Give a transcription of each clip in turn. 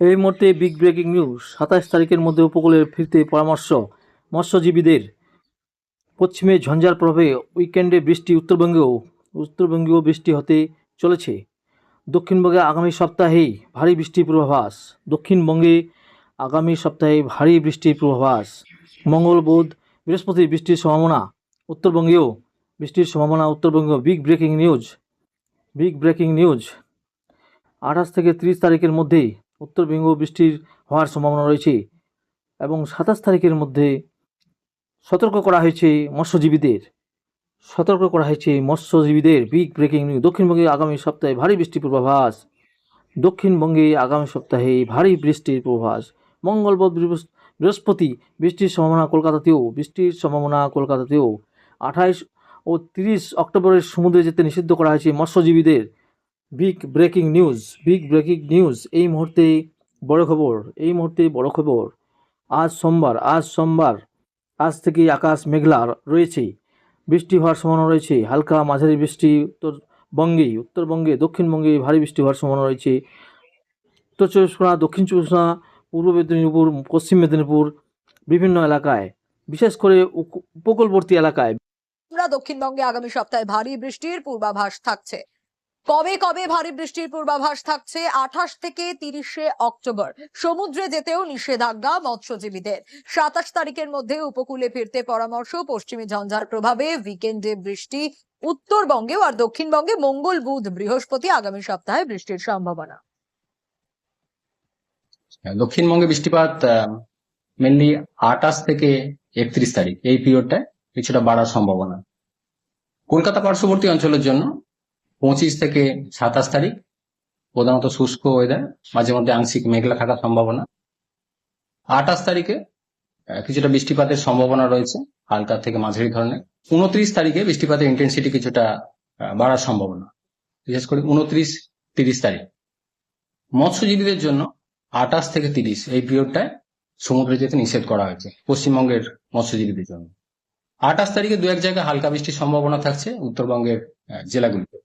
এই মুহূর্তে big breaking news সাতাশ তারিখের মধ্যে উপকূলে ফিরতে পরামর্শ মৎস্যজীবীদের। পশ্চিমে ঝঞ্ঝার প্রভাবে উইকেন্ডে বৃষ্টি উত্তরবঙ্গেও উত্তরবঙ্গেও বৃষ্টি হতে চলেছে। দক্ষিণবঙ্গে আগামী সপ্তাহেই ভারী বৃষ্টির পূর্বাভাস। দক্ষিণবঙ্গে আগামী সপ্তাহে ভারী বৃষ্টির পূর্বাভাস। মঙ্গল, বুধ, বৃহস্পতি বৃষ্টির সম্ভাবনা উত্তরবঙ্গেও বৃষ্টির সম্ভাবনা উত্তরবঙ্গেও। Big breaking news big breaking news আঠাশ থেকে তিরিশ তারিখের মধ্যেই উত্তরবঙ্গ বৃষ্টির হওয়ার সম্ভাবনা রয়েছে এবং সাতাশ তারিখের মধ্যে সতর্ক করা হয়েছে মৎস্যজীবীদের। সতর্ক করা হয়েছে মৎস্যজীবীদের। বিগ ব্রেকিং নিউজ দক্ষিণবঙ্গে আগামী সপ্তাহে ভারী বৃষ্টির পূর্বাভাস। দক্ষিণবঙ্গে আগামী সপ্তাহে ভারী বৃষ্টির পূর্বাভাস। মঙ্গল বৃহস্পতি বৃষ্টির সম্ভাবনা কলকাতাতেও। বৃষ্টির সম্ভাবনা কলকাতাতেও। আঠাইশ ও তিরিশ অক্টোবরের সমুদ্রে যেতে নিষিদ্ধ করা হয়েছে মৎস্যজীবীদের। Big breaking news big breaking news এই মুহূর্তে বড় খবর, এই মুহূর্তে বড় খবর। আজ সোমবার আজ সোমবার, আজ থেকে আকাশ মেঘলা রয়েছে। বৃষ্টি হওয়ার সম্ভাবনা রয়েছে, হালকা মাঝারি বৃষ্টি উত্তরবঙ্গে উত্তরবঙ্গে, দক্ষিণবঙ্গে ভারী বৃষ্টি হওয়ার সম্ভাবনা রয়েছে। উত্তর চব্বিশ পরগনা, দক্ষিণ চব্বিশ পরগনা, পূর্ব মেদিনীপুর, পশ্চিম মেদিনীপুর, বিভিন্ন এলাকায়, বিশেষ করে উপ- উপকূলবর্তী এলাকায়। দক্ষিণবঙ্গে আগামী সপ্তাহে ভারী বৃষ্টির পূর্বাভাস থাকছে। কবে কবে ভারী বৃষ্টির পূর্বাভাস থাকছে? আঠাশ থেকে তিরিশে অক্টোবর। সমুদ্রে যেতেও নিষেধাজ্ঞা মৎস্যজীবীদের। সাতাশ তারিখের মধ্যে উপকূলে ফিরতে পরামর্শ পশ্চিমী ঝঞ্ঝার প্রভাবে উইকেন্ডে বৃষ্টি উত্তরবঙ্গেও আর দক্ষিণবঙ্গে মঙ্গল বুধ বৃহস্পতি আগামী সপ্তাহে বৃষ্টির সম্ভাবনা। হ্যাঁ, দক্ষিণবঙ্গে বৃষ্টিপাত মেনলি আঠাশ থেকে একত্রিশ তারিখ। এই পিরিয়ডটায় কিছুটা বাড়ার সম্ভাবনা। কলকাতা পার্শ্ববর্তী অঞ্চলের জন্য পঁচিশ থেকে সাতাশ তারিখ প্রধানত শুষ্ক ওয়েদার মাঝে মধ্যে আংশিক মেঘলা থাকার সম্ভাবনা। আঠাশ তারিখে কিছুটা বৃষ্টিপাতের সম্ভাবনা রয়েছে, হালকা থেকে মাঝারি ধরনের। উনত্রিশ তারিখে বৃষ্টিপাতের ইন্টেন্সিটি কিছুটা বাড়ার সম্ভাবনা। বিশেষ করে উনত্রিশ, তিরিশ তারিখ। মৎস্যজীবীদের জন্য আঠাশ থেকে তিরিশ এই পিরিয়ডটায় সমুদ্রে যেতে নিষেধ করা হয়েছে, পশ্চিমবঙ্গের মৎস্যজীবীদের জন্য। আঠাশ তারিখে দু এক জায়গায় হালকা বৃষ্টির সম্ভাবনা থাকছে, উত্তরবঙ্গের জেলাগুলিতে।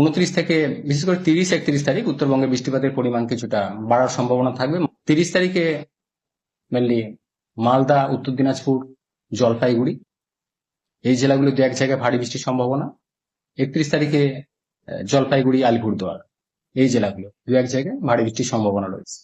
উনত্রিশ থেকে, বিশেষ করে তিরিশ, একত্রিশ তারিখ উত্তরবঙ্গে বৃষ্টিপাতের পরিমাণ কিছুটা বাড়ার সম্ভাবনা থাকবে। তিরিশ তারিখে মেনলি মালদা, উত্তর দিনাজপুর, জলপাইগুড়ি, এই জেলাগুলি দু এক জায়গায় ভারী বৃষ্টির সম্ভাবনা। একত্রিশ তারিখে জলপাইগুড়ি, আলিপুরদুয়ার, এই জেলাগুলো দু এক জায়গায় ভারী বৃষ্টির সম্ভাবনা রয়েছে।